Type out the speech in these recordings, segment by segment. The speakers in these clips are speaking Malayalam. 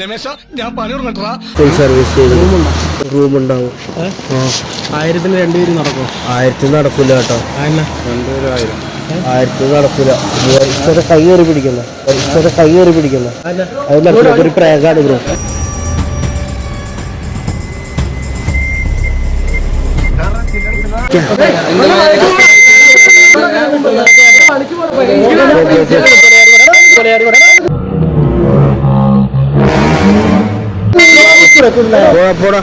രമേശ ഞാൻ പണി തുടങ്ങട്ടാ ഫുൾ സർവീസ് റൂം ഉണ്ടാവും. ആയിരത്തിന് രണ്ടുപേരും നടക്കും? ആയിരത്തി നടക്കില്ല കേട്ടോ. അതന്നെ ആയിരത്തി നടക്കില്ല ഇത്ര കൈ കയറി പിടിക്കുന്ന. ഇത്ര കൈ കയറി പിടിക്കുന്ന. അത് നടക്കില്ല ഒരു പ്രേകാണ് ബ്രോ പോടാ പോടാ.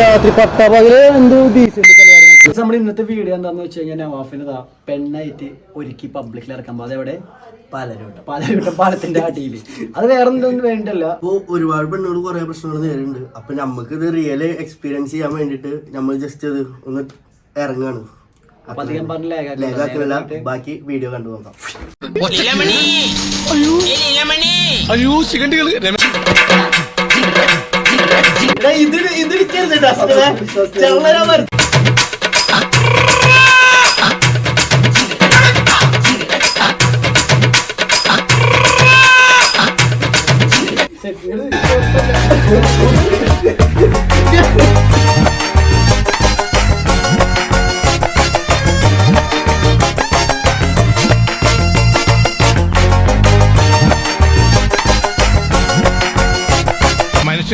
രാത്രി പത്താ പകൽ എന്തോ ഡീസന്റ് നമ്മുടെ ഇന്നത്തെ വീഡിയോ എന്താന്ന് വെച്ച് കഴിഞ്ഞാൽ നവാഫിന് പെണ്ണായിട്ട് ഒരുക്കി പബ്ലിക്കിൽ ഇറക്കാൻ പോകും അതെവിടെ? പാലരൂട്ട പാലരൂട്ട പാലത്തിന്റെ അടിയിൽ അത് വേറെ എന്തൊന്നും വേണ്ടല്ല. അപ്പോ ഒരുപാട് പെണ്ണുകൾ കുറെ പ്രശ്നങ്ങൾ നേരിടുന്നുണ്ട്. അപ്പൊ നമുക്ക് ഇത് റിയൽ എക്സ്പീരിയൻസ് ചെയ്യാൻ വേണ്ടിട്ട് നമ്മൾ ജസ്റ്റ് ഇത് ഒന്ന് ഇറങ്ങാണ്. അപ്പൊ അധികം പറഞ്ഞ ലേഖാക്കുന്നില്ല ബാക്കി വീഡിയോ കണ്ടു നോക്കാം. അയ്യോ. ശിഖണ്ഡികൾ രമേശ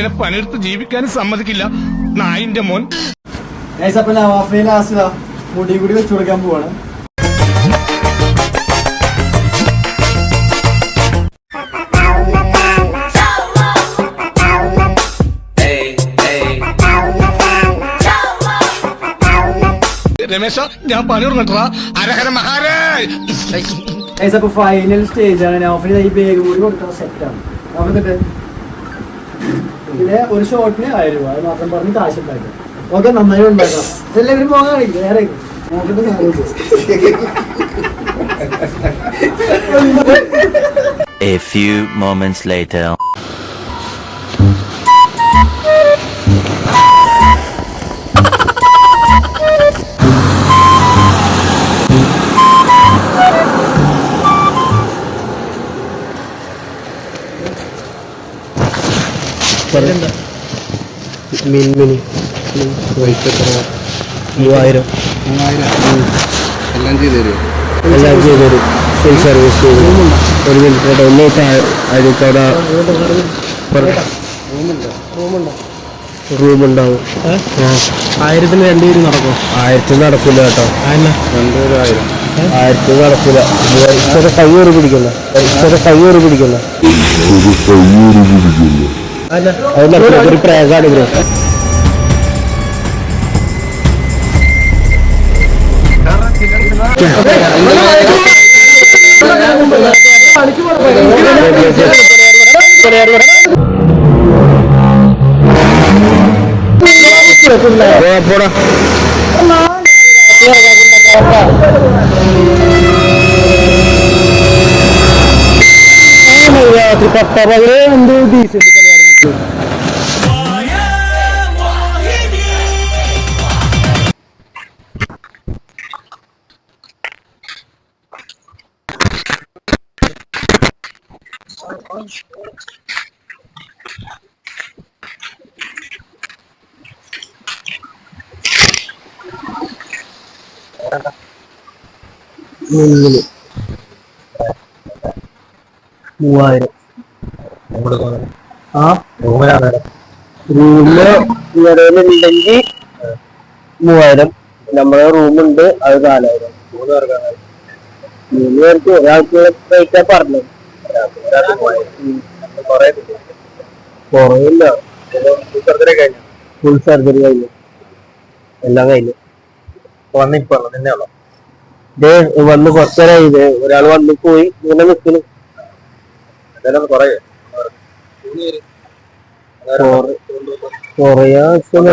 മനുഷ്യനെ പണിയെടുത്ത് ജീവിക്കാൻ സമ്മതിക്കില്ല. നായിന്റെ മോൻ. അപ്പൊ നവാഫിനെ ലാസ്റ്റ് മുടി കൂടി വെച്ചു കൊടുക്കാൻ പോവാണ്. രമേശ ഞാൻ പണി തുടങ്ങട്ടാ അരഹര മഹാരാജ് അപ്പൊ ഫൈനൽ സ്റ്റേജ് ആണ്. നവാഫിന് ഈ ബാഗ് കൂടി കൊടുക്കുന്ന സെറ്റ് ആണ്. എന്നിട്ട്. പിന്നെ ഒരു ഷോട്ടിന് ആയിരം രൂപ. അത് മാത്രം പറഞ്ഞ് കാശ് ഉണ്ടാക്കും ഓക്കെ നന്നായി ഉണ്ടാക്കാം. ഇതെല്ലാവരും പോകാൻ നോക്കിട്ട് സാധനം A few moments later. മിൻ മിനി മൂവായിരം. എല്ലാം ചെയ്തു തരുമോ എല്ലാം ചെയ്തൊരു ഫുൾ സർവീസ് ചെയ്ത് ഒരു മിനിറ്റ് ഒന്ന് അരിക്കട റൂം ഉണ്ടാവും ആയിരത്തിന് രണ്ടുപേരും നടക്കും ആയിരത്തി നടക്കില്ല കേട്ടോ. രണ്ടുപേരും ആയിരത്തി നടക്കില്ല ഇത്ര കയ്യേറി പിടിക്കുന്ന. ഇത്ര കയ്യേറി നടക്കില്ല ഒരു പ്രേഗാണ് ബ്രോ. പോടാ പകരം എന്തോ ഡീസന്റ് മൂന്നിൽ. മൂവായിരം. ആ? റൂമ് നിലവിലുണ്ടെങ്കിൽ മൂവായിരം. നമ്മളെ റൂമുണ്ട് അത് നാലായിരം. മൂന്ന് പേർക്ക് ഒരാൾക്ക് റേറ്റാ പറഞ്ഞു കുറവില്ല ഫുൾ സർജറി കഴിഞ്ഞു. എല്ലാം കഴിഞ്ഞു. വന്നിപ്പോ നിന്നെ ഉള്ളു ഇതേ വന്ന് കുറച്ചേരായി. ഇത് ഒരാൾ വന്ന് പോയി. ഇങ്ങനെ നിൽക്കുന്നു എന്തായാലും കുറയേ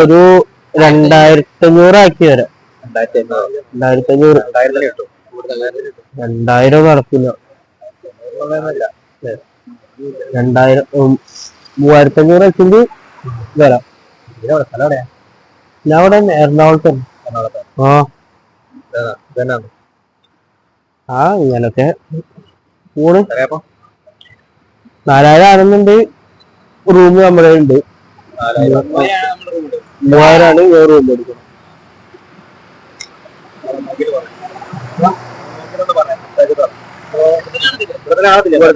ഒരു രണ്ടായിരത്തി അഞ്ഞൂറ് ആക്കി വരാം രണ്ടായിരത്തി അഞ്ഞൂറ് രണ്ടായിരം നടക്കില്ല. രണ്ടായിരം മൂവായിരത്തഞ്ഞൂറ് മൂവായിരത്തി അഞ്ഞൂറ് വെച്ചെങ്കിൽ വരാം ഞാൻ അവിടെ എറണാകുളത്ത് ആ ഇതന്നെ ആ. ഇങ്ങനൊക്കെ പോണ്. നാലായിരം ആണെന്നുണ്ട്. റൂം നമ്മുടെ ഉണ്ട് മൂവായിരാണ് മൂവായിരമാണ് വേറെ റൂം എടുക്കുന്നത്. ഇവിടെ